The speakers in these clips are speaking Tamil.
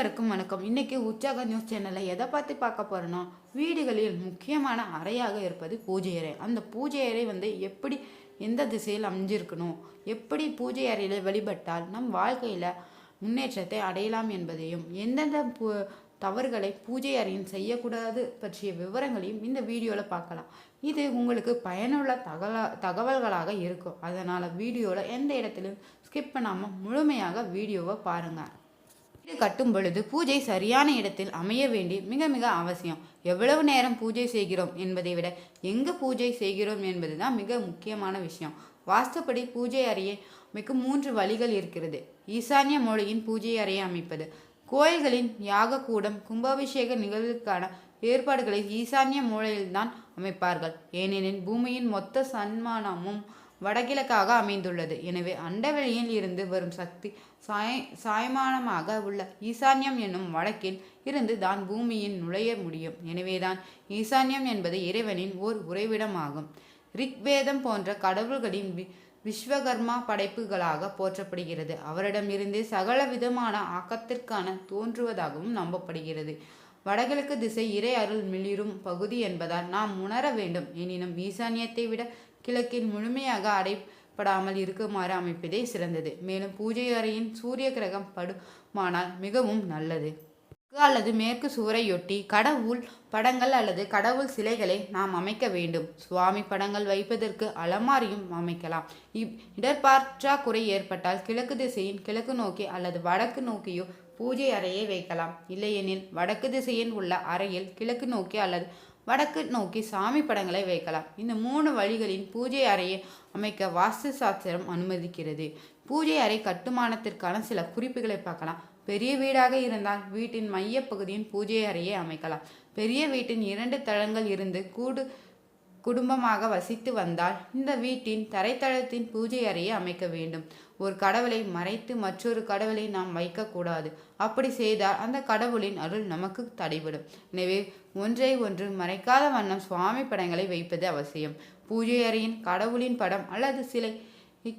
அனைவருக்கும் வணக்கம். இன்னைக்கு உற்சாக நியூஸ் சேனலில் எதை பார்த்து பார்க்க போகிறோன்னா வீடுகளில் முக்கியமான அறையாக இருப்பது பூஜை அறை. அந்த பூஜை அறை வந்து எப்படி எந்த திசையில் அமைஞ்சிருக்கணும் எப்படி பூஜை அறையில் வழிபட்டால் நம் வாழ்க்கையில் முன்னேற்றத்தை அடையலாம் என்பதையும் எந்தெந்த பூ தவறுகளை பூஜை அறையில் செய்யக்கூடாது பற்றிய விவரங்களையும் இந்த வீடியோவில் பார்க்கலாம். இது உங்களுக்கு பயனுள்ள தகவல தகவல்களாக இருக்கும். அதனால் வீடியோவில் எந்த இடத்திலும் ஸ்கிப் பண்ணாமல் முழுமையாக வீடியோவை பாருங்கள் வீடு கட்டும் பொழுது பூஜை சரியான இடத்தில் அமைய வேண்டி மிக மிக அவசியம். எவ்வளவு நேரம் பூஜை செய்கிறோம் என்பதை விட எங்கு பூஜை செய்கிறோம் என்பதுதான் மிக முக்கியமான விஷயம். வாஸ்துப்படி பூஜை அறையை அமைக்கும் மூன்று வழிகள் இருக்கிறது. ஈசான்ய மூலையின் பூஜை அறையை அமைப்பது. கோயில்களின் யாகக்கூடம் கும்பாபிஷேக நிகழ்வுக்கான ஏற்பாடுகளை ஈசான்ய மூலையில்தான் அமைப்பார்கள். ஏனெனில் பூமியின் மொத்த சன்மானமும் வடகிழக்காக அமைந்துள்ளது. எனவே அண்டவெளியில் இருந்து வரும் சக்தி சாய சாயமானமாக உள்ள ஈசான்யம் என்னும் வடக்கில் இருந்து தான் பூமியில் நுழைய முடியும். எனவேதான் ஈசான்யம் என்பது இறைவனின் ஓர் உறைவிடமாகும். ரிக்வேதம் போன்ற கடவுள்களின் வி விஸ்வகர்மா படைப்புகளாக போற்றப்படுகிறது. அவரிடமிருந்தே சகல விதமான ஆக்கத்திற்கான தோன்றுவதாகவும் நம்பப்படுகிறது. வடகிழக்கு திசை இறை அருள் மிளிரும் பகுதி என்பதால் நாம் உணர வேண்டும். எனினும் ஈசான்யத்தை விட கிழக்கில் முழுமையாக அடைப்படாமல் இருக்குமாறு அமைப்பதே சிறந்தது. மேலும் பூஜை அறையின் சூரிய கிரகம் படுமானால் மிகவும் நல்லது. அல்லது மேற்கு சுவரையொட்டி கடவுள் படங்கள் அல்லது கடவுள் சிலைகளை நாம் அமைக்க வேண்டும். சுவாமி படங்கள் வைப்பதற்கு அலமாரியும் அமைக்கலாம். இவ் இடர்பாற்றாக்குறை ஏற்பட்டால் கிழக்கு திசையின் கிழக்கு நோக்கி அல்லது வடக்கு நோக்கியோ பூஜை அறையை வைக்கலாம். இல்லையெனில் வடக்கு திசையில் உள்ள அறையில் கிழக்கு நோக்கி அல்லது வடக்கு நோக்கி சாமி படங்களை வைக்கலாம். இந்த மூணு வழிகளின் பூஜை அறையை அமைக்க வாஸ்து சாஸ்திரம் அனுமதிக்கிறது. பூஜை அறை கட்டுமானத்திற்கான சில குறிப்புகளை பார்க்கலாம். பெரிய வீடாக இருந்தால் வீட்டின் மையப்பகுதியின் பூஜை அறையை அமைக்கலாம். பெரிய வீட்டின் இரண்டு தளங்கள் இருந்து கூடு குடும்பமாக வசித்து வந்தால் இந்த வீட்டின் தரைத்தளத்தின் பூஜை அறையை அமைக்க வேண்டும். ஒரு கடவுளை மறைத்து மற்றொரு கடவுளை நாம் வைக்கக்கூடாது. அப்படி செய்தால் அந்த கடவுளின் அருள் நமக்கு தடைபடும். எனவே ஒன்றை ஒன்று மறைக்காத வண்ணம் சுவாமி படங்களை வைப்பது அவசியம். பூஜை அறையின் கடவுளின் படம் அல்லது சிலை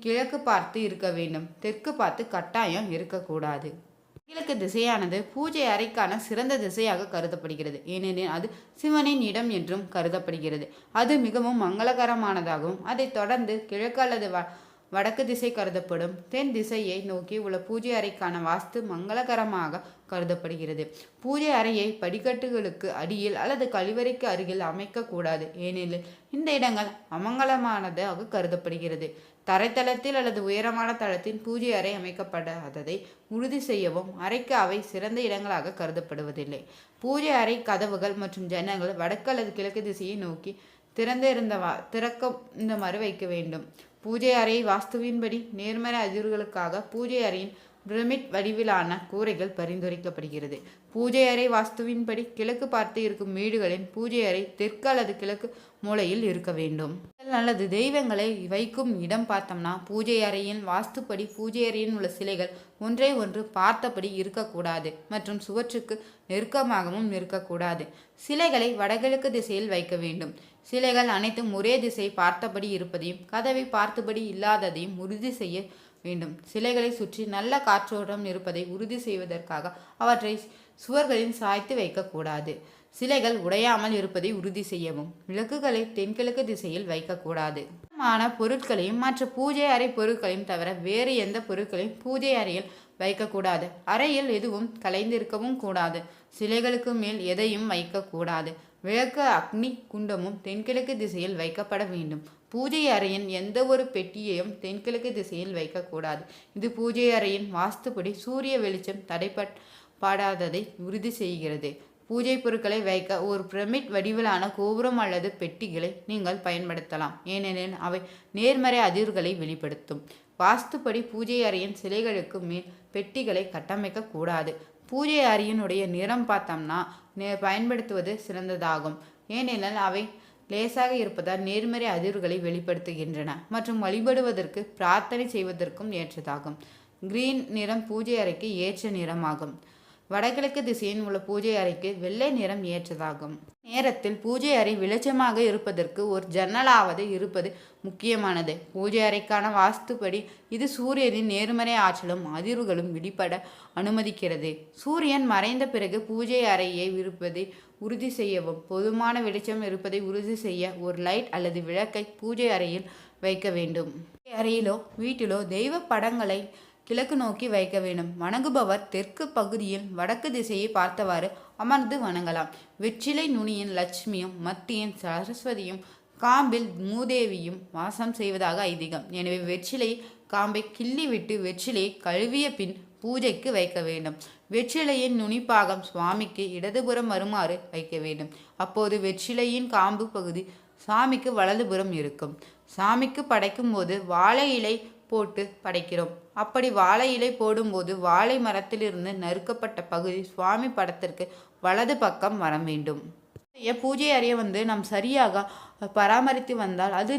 கிழக்கு பார்த்து இருக்க வேண்டும். தெற்கு பார்த்து கட்டாயம் இருக்கக்கூடாது. கிழக்கு திசையானது பூஜை அறைக்கான சிறந்த திசையாக கருதப்படுகிறது. ஏனெனில் அது சிவனின் இடம் என்றும் கருதப்படுகிறது. அது மிகவும் மங்களகரமானதாகவும் அதைத் தொடர்ந்து கிழக்கு அல்லது வ வடக்கு திசை கருதப்படும். தென் திசையை நோக்கி உள்ள பூஜை அறைக்கான வாஸ்து மங்களகரமாக கருதப்படுகிறது. பூஜை அறையை படிக்கட்டுகளுக்கு அடியில் அல்லது கழிவறைக்கு அருகில் அமைக்கக்கூடாது ஏனெனில் இந்த இடங்கள் அமங்கலமானதாக கருதப்படுகிறது. தரைத்தளத்தில் அல்லது உயரமான தளத்தின் பூஜை அறை அமைக்கப்படாததை உறுதி செய்யவும் அறைக்கு அவை சிறந்த இடங்களாக கருதப்படுவதில்லை. பூஜை அறை கதவுகள் மற்றும் ஜன்னல்கள் வடக்கு அல்லது கிழக்கு திசையை நோக்கி திறந்திருந்த திறக்க இந்த மாதிரி வைக்க வேண்டும். பூஜை அறை வாஸ்துவின்படி நேர்மறை அதிர்வுகளுக்காக பூஜை அறையின் பிரமிட் வடிவிலான கூரைகள் பரிந்துரைக்கப்படுகிறது. பூஜை அறை வாஸ்துவின்படி கிழக்கு பார்த்து இருக்கும் வீடுகளின் பூஜை அறை தெற்கு அல்லது கிழக்கு மூலையில் இருக்க வேண்டும். அல்லது தெய்வங்களை வைக்கும் இடம் பார்த்தோம்னா பூஜை அறையின் வாஸ்துப்படி பூஜை அறையின் உள்ள சிலைகள் ஒன்றை ஒன்று பார்த்தபடி இருக்கக்கூடாது மற்றும் சுவற்றுக்கு நெருக்கமாகவும் இருக்கக்கூடாது சிலைகளை வடகிழக்கு திசையில் வைக்க வேண்டும். சிலைகள் அனைத்தும் ஒரே திசை பார்த்தபடி இருப்பதையும் கதவை பார்த்தபடி இல்லாததையும் உறுதி செய்ய வேண்டும். சிலைகளை சுற்றி நல்ல காற்றோட்டம் இருப்பதை உறுதி செய்வதற்காக அவற்றை சுவர்களில் சாய்த்து வைக்கக்கூடாது. சிலைகள் உடையாமல் இருப்பதை உறுதி செய்யவும் விளக்குகளை தென்கிழக்கு திசையில் வைக்கக்கூடாது. மான பொருட்களையும் மற்ற பூஜை அறை பொருட்களையும் தவிர வேறு எந்த பொருட்களையும் பூஜை அறையில் வைக்கக்கூடாது. அறையில் எதுவும் கலைந்திருக்கவும் கூடாது. சிலைகளுக்கு மேல் எதையும் வைக்கக்கூடாது. விளக்கு அக்னி குண்டமும் தென்கிழக்கு திசையில் வைக்கப்பட வேண்டும். பூஜை அறையின் எந்த ஒரு பெட்டியையும் தென்கிழக்கு திசையில் வைக்கக்கூடாது. இது பூஜை அறையின் வாஸ்துப்படி சூரிய வெளிச்சம் தடைப்படாததை உறுதி செய்கிறது. பூஜை பொருட்களை வைக்க ஒரு பிரமிட் வடிவிலான கோபுரம் அல்லது பெட்டிகளை நீங்கள் பயன்படுத்தலாம். ஏனெனில் அவை நேர்மறை அதிர்வுகளை வெளிப்படுத்தும். வாஸ்துப்படி பூஜை அறையின் சிலைகளுக்கு மேல் பெட்டிகளை கட்டமைக்கக்கூடாது. பூஜை அறையினுடைய நிறம் பார்த்தோம்னா நே பயன்படுத்துவது சிறந்ததாகும். ஏனெனில் அவை லேசாக இருப்பதால் நேர்மறை அதிர்வுகளை வெளிப்படுத்துகின்றன மற்றும் வழிபடுவதற்கு பிரார்த்தனை செய்வதற்கும் ஏற்றதாகும். கிரீன் நிறம் பூஜை அறைக்கு ஏற்ற நிறமாகும். வடகிழக்கு திசையின் உள்ள பூஜை அறைக்கு வெள்ளை நிறம் ஏற்றதாகும். நேரத்தில் பூஜை அறை வெளிச்சமாக இருப்பதற்கு ஒரு ஜன்னலாவது இருப்பது முக்கியமானது. பூஜை அறைக்கான வாஸ்துப்படி இது சூரியனின் நேர்மறை ஆற்றலும் அதிர்வுகளும் வெளிப்பட அனுமதிக்கிறது. சூரியன் மறைந்த பிறகு பூஜை அறையை இருப்பதை உறுதி செய்யவும் பொதுமான வெளிச்சம் இருப்பதை உறுதி செய்ய ஒரு லைட் அல்லது விளக்கை பூஜை அறையில் வைக்க வேண்டும். பூஜை அறையிலோ வீட்டிலோ தெய்வ படங்களை கிழக்கு நோக்கி வைக்க வேண்டும். வணங்குபவர் தெற்கு பகுதியில் வடக்கு திசையை பார்த்தவாறு அமர்ந்து வணங்கலாம். வெற்றிலை நுனியின் லட்சுமியும் மத்தியின் சரஸ்வதியும் காம்பில் மூதேவியும் வாசம் செய்வதாக ஐதீகம். எனவே வெற்றிலை காம்பை கிள்ளி விட்டு வெற்றிலையை கழுவிய பின் பூஜைக்கு வைக்க வேண்டும். வெற்றிலையின் நுனிப்பாகம் சுவாமிக்கு இடதுபுறம் வருமாறு வைக்க வேண்டும். அப்போது வெற்றிலையின் காம்பு பகுதி சாமிக்கு வலதுபுறம் இருக்கும். சாமிக்கு படைக்கும் போது வாழை இலை போட்டு படைக்கிறோம். அப்படி வாழை இலை போடும்போது வாழை மரத்திலிருந்து நறுக்கப்பட்ட பகுதி சுவாமி படத்திற்கு வலது பக்கம் வர வேண்டும். பூஜை அறையை வந்து நாம் சரியாக பராமரித்து வந்தால் அது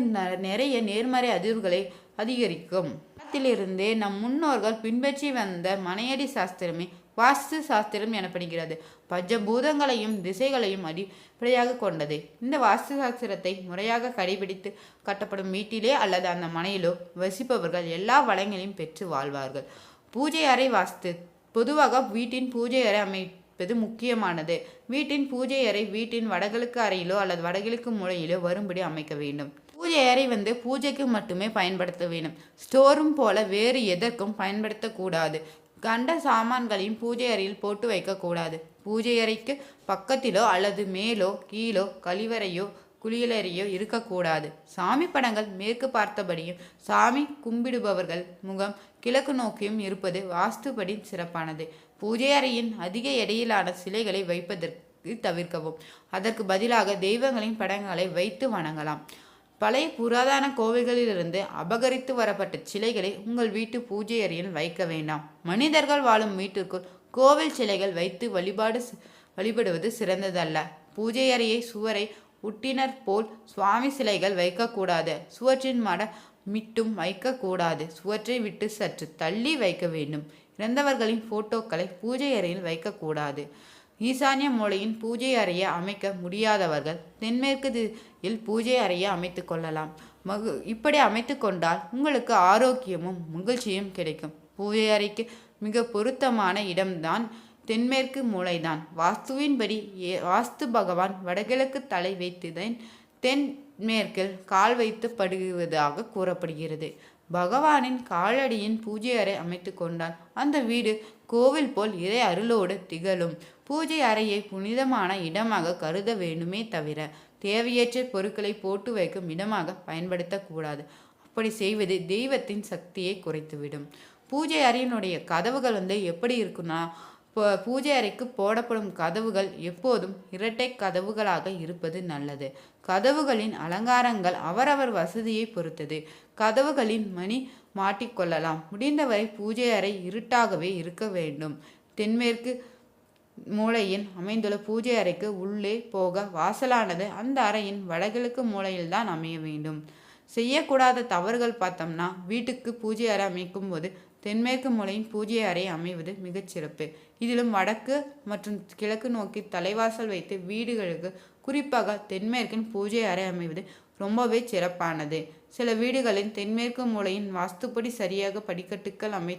நிறைய நேர்மறை அதிர்வுகளை அதிகரிக்கும். காலத்திலிருந்தே நம் முன்னோர்கள் பின்பற்றி வந்த மனையடி சாஸ்திரமே வாஸ்து சாஸ்திரம் எனப்படுகிறது. பஞ்சபூதங்களையும் திசைகளையும் அடிப்படையாக கொண்டது. இந்த வாஸ்து சாஸ்திரத்தை முறையாக கடைபிடித்து கட்டப்படும் வீட்டிலே அல்லது அந்த மனையிலோ வசிப்பவர்கள் எல்லா வளங்களையும் பெற்று வாழ்வார்கள். பூஜை அறை வாஸ்து. பொதுவாக வீட்டின் பூஜை அறை அமைப்பது முக்கியமானது. வீட்டின் பூஜை அறை வீட்டின் வடகிழக்கு அறையிலோ அல்லது வடகிழக்கு மூலையிலோ வரும்படி அமைக்க வேண்டும். பூஜை அறை வந்து பூஜைக்கு மட்டுமே பயன்படுத்த வேண்டும். ஸ்டோரும் போல வேறு எதற்கும் பயன்படுத்தக்கூடாது. கண்ட சாமான்களையும் பூஜை அறையில் போட்டு வைக்கக்கூடாது. பூஜை அறைக்கு பக்கத்திலோ அல்லது மேலோ கீழோ கழிவறையோ குளியலறையோ இருக்கக்கூடாது. சாமி படங்கள் மேற்கு பார்த்தபடியும் சாமி கும்பிடுபவர்கள் முகம் கிழக்கு நோக்கியும் இருப்பது வாஸ்துபடி சிறப்பானது. பூஜை அறையின் அதிக எடையிலான சிலைகளை வைப்பதற்கு தவிர்க்கவும். அதற்கு பதிலாக தெய்வங்களின் படங்களை வைத்து வணங்கலாம். பழைய புராதன கோவில்களிலிருந்து அபகரித்து வரப்பட்ட சிலைகளை உங்கள் வீட்டு பூஜை அறையில் வைக்க வேண்டாம். மனிதர்கள் வாழும் வீட்டிற்குள் கோவில் சிலைகள் வைத்து வழிபாடு வழிபடுவது சிறந்ததல்ல. பூஜை அறையை சுவரை உட்டினர் போல் சுவாமி சிலைகள் வைக்கக்கூடாது. சுவற்றின் மட மிட்டும் வைக்கக்கூடாது. சுவற்றை விட்டு சற்று தள்ளி வைக்க வேண்டும். இறந்தவர்களின் போட்டோக்களை பூஜை அறையில் வைக்கக்கூடாது. ஈசான்ய மூலையின் பூஜை அறையை அமைக்க முடியாதவர்கள் தென்மேற்கு திசையில் பூஜை அறையை அமைத்து கொள்ளலாம். மகு இப்படி அமைத்து கொண்டால் உங்களுக்கு ஆரோக்கியமும் மகிழ்ச்சியும் கிடைக்கும். பூஜை அறைக்கு மிக பொருத்தமான இடம்தான் தென்மேற்கு மூளைதான் வாஸ்துவின்படி ஏ வாஸ்து பகவான் வடகிழக்கு தலை வைத்துதான் தென்மேற்கில் கால் வைத்து படுவதாக கூறப்படுகிறது. பகவானின் காலடியின் பூஜை அறை அமைத்து கொண்டான். அந்த வீடு கோவில் போல் இறை அருளோடு திகழும். பூஜை அறையை புனிதமான இடமாக கருத வேண்டுமே தவிர தேவையற்ற பொருட்களை போட்டு வைக்கும் இடமாக பயன்படுத்தக்கூடாது. அப்படி செய்வது தெய்வத்தின் சக்தியை குறைத்துவிடும். பூஜை அறையினுடைய கதவுகள் வந்து எப்படி இருக்குன்னா பூஜை அறைக்கு போடப்படும் கதவுகள் எப்போதும் இரட்டை கதவுகளாக இருப்பது நல்லது. கதவுகளின் அலங்காரங்கள் அவரவர் வசதியை பொறுத்தது. கதவுகளின் மணி மாட்டிக்கொள்ளலாம். முடிந்தவரை பூஜை அறை இருட்டாகவே இருக்க வேண்டும். தென்மேற்கு மூலையில் அமைந்துள்ள பூஜை அறைக்கு உள்ளே போக வாசலானது அந்த அறையின் வடகிழக்கு மூலையில்தான் அமைய வேண்டும். செய்யக்கூடாத தவறுகள் பார்த்தோம்னா வீட்டுக்கு பூஜை அறை அமைக்கும் போது தென்மேற்கு மூலையின் பூஜை அறை அமைவது மிகச் சிறப்பு. இதிலும் வடக்கு மற்றும் கிழக்கு நோக்கி தலைவாசல் வைத்து வீடுகளுக்கு குறிப்பாக தென்மேற்கின் பூஜை அறை அமைவது ரொம்பவே சிறப்பானது. சில வீடுகளின் தென்மேற்கு மூலையின் வாஸ்துப்படி சரியாக படிக்கட்டுகள் அமை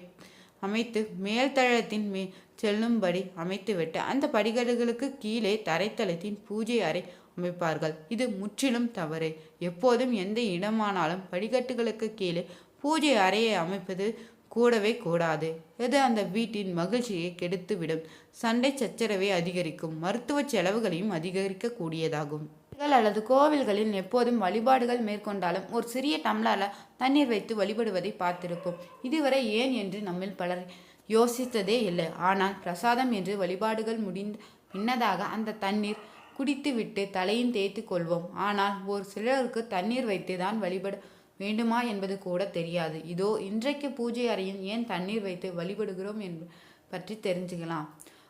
அமைத்து மேல்தளத்தின் மே செல்லும்படி அமைத்துவிட்டு அந்த படிக்கட்டுகளுக்கு கீழே தரைத்தளத்தின் பூஜை அறை அமைப்பார்கள். இது முற்றிலும் தவறு. எப்போதும் எந்த இடமானாலும் படிக்கட்டுகளுக்கு கீழே பூஜை அறையை அமைப்பது கூடவே கூடாது. இது அந்த வீட்டின் மகிழ்ச்சியை கெடுத்துவிடும். சண்டை சச்சரவை அதிகரிக்கும். மருத்துவ செலவுகளையும் அதிகரிக்கக்கூடியதாகும் அல்லது கோவில்களில் எப்போதும் வழிபாடுகள் மேற்கொண்டாலும் ஒரு சிறிய டம்ளால தண்ணீர் வைத்து வழிபடுவதை பார்த்திருப்போம். இதுவரை ஏன் என்று நம்மில் பலர் யோசித்ததே இல்லை. ஆனால் பிரசாதம் என்று வழிபாடுகள் முடிந்த பின்னதாக அந்த தண்ணீர் குடித்துவிட்டு தலையும் தேய்த்து கொள்வோம். ஆனால் ஒரு சிலருக்கு தண்ணீர் வைத்து தான் வழிபட வேண்டுமா என்பது கூட தெரியாது. இதோ இன்றைக்கு பூஜை அறையில் ஏன் தண்ணீர் வைத்து வழிபடுகிறோம் என்று பற்றி தெரிஞ்சுக்கலாம்.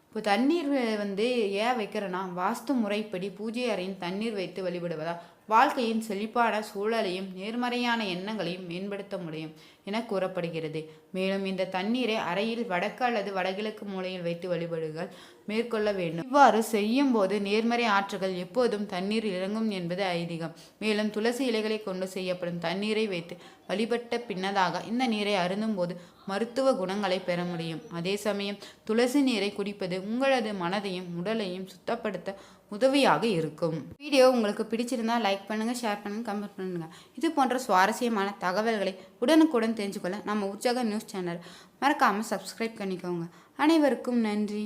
இப்போ தண்ணீர் வந்து ஏன் வைக்கிறேன்னா வாஸ்து முறைப்படி பூஜை அறையின் தண்ணீர் வைத்து வழிபடுவதா? வாழ்க்கையின் செழிப்பான சூழலையும் நேர்மறையான எண்ணங்களையும் மேம்படுத்த முடியும் என கூறப்படுகிறது. மேலும் இந்த தண்ணீரை அறையில் வடக்கு அல்லது வடகிழக்கு மூலையில் வைத்து வழிபடுகள் மேற்கொள்ள வேண்டும். இவ்வாறு செய்யும் போது நேர்மறை ஆற்றுகள் எப்போதும் தண்ணீர் இறங்கும் என்பது ஐதீகம். மேலும் துளசி இலைகளை கொண்டு செய்யப்படும் தண்ணீரை வைத்து வழிபட்ட பின்னதாக இந்த நீரை அருந்தும் போது மருத்துவ குணங்களை பெற முடியும். அதே சமயம் துளசி நீரை குடிப்பது உங்களது மனதையும் உடலையும் சுத்தப்படுத்த உதவியாக இருக்கும். வீடியோ உங்களுக்கு பிடிச்சிருந்தா லைக் பண்ணுங்கள் ஷேர் பண்ணுங்கள் கமெண்ட் பண்ணுங்கள் இது போன்ற சுவாரஸ்யமான தகவல்களை உடனுக்குடன் தெரிஞ்சுக்கொள்ள நம்ம உற்சாக நியூஸ் சேனல் மறக்காமல் சப்ஸ்கிரைப் பண்ணிக்கோங்க. அனைவருக்கும் நன்றி.